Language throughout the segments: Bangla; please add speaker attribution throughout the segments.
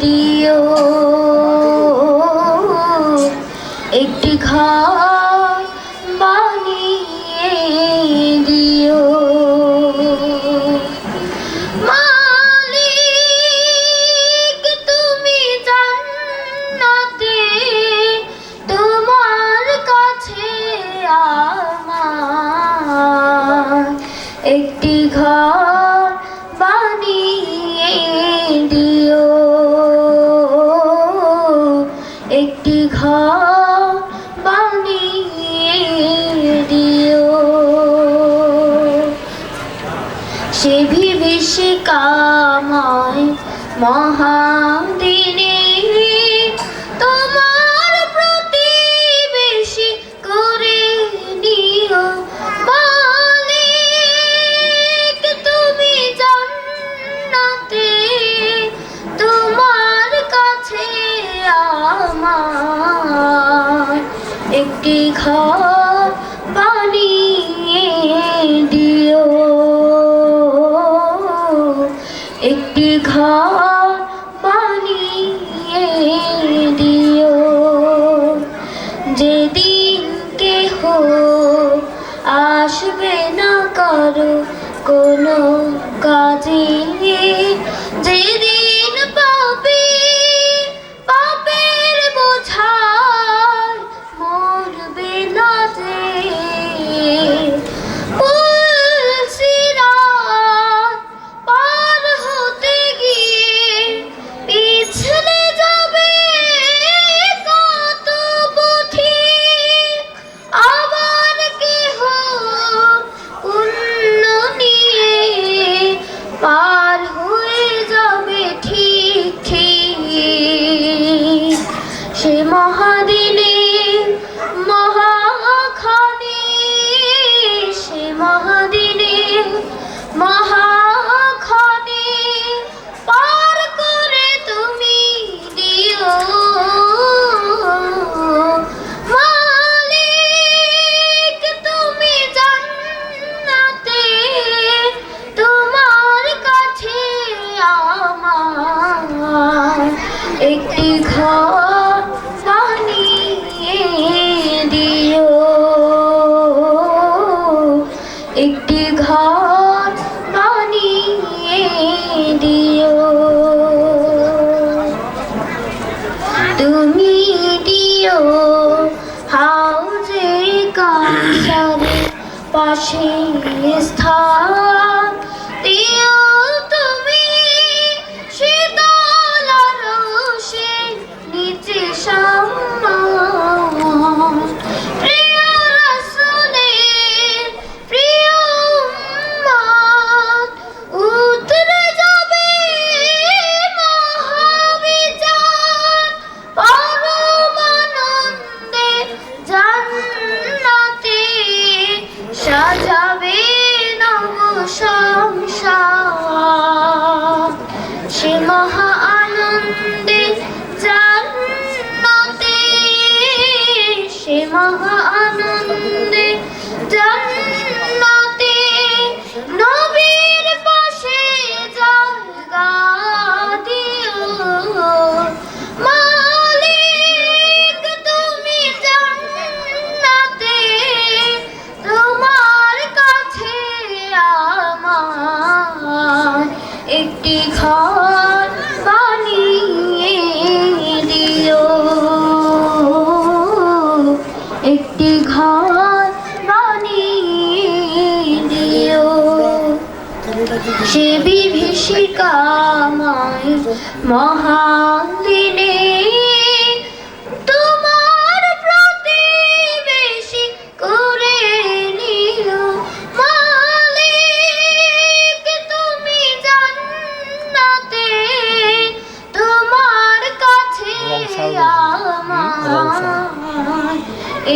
Speaker 1: দিও। একটি ঘর বানিয়ে দিও। তুমি তোমার কাছে একটি একটি ঘর বানিয়ে দিও। সে ভি মহা একটি ঘর। একটি ঘর বানিয়ে দিও। তুমি দিও হাউজে কাছারে পাশে স্থান দিও একটি দিও। একটি দিও। সে বিভীষিকাময় মহাদিনে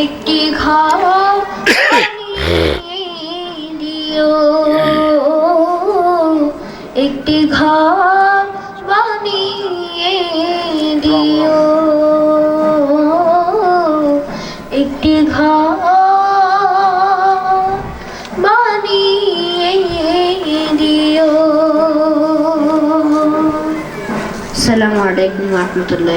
Speaker 1: একটি ঘর দিও। একটি ঘর বানিয়ে দিও। একটি ঘর বানিয়ে দিও। আসসালামু আলাইকুম রহমতুল্লাহ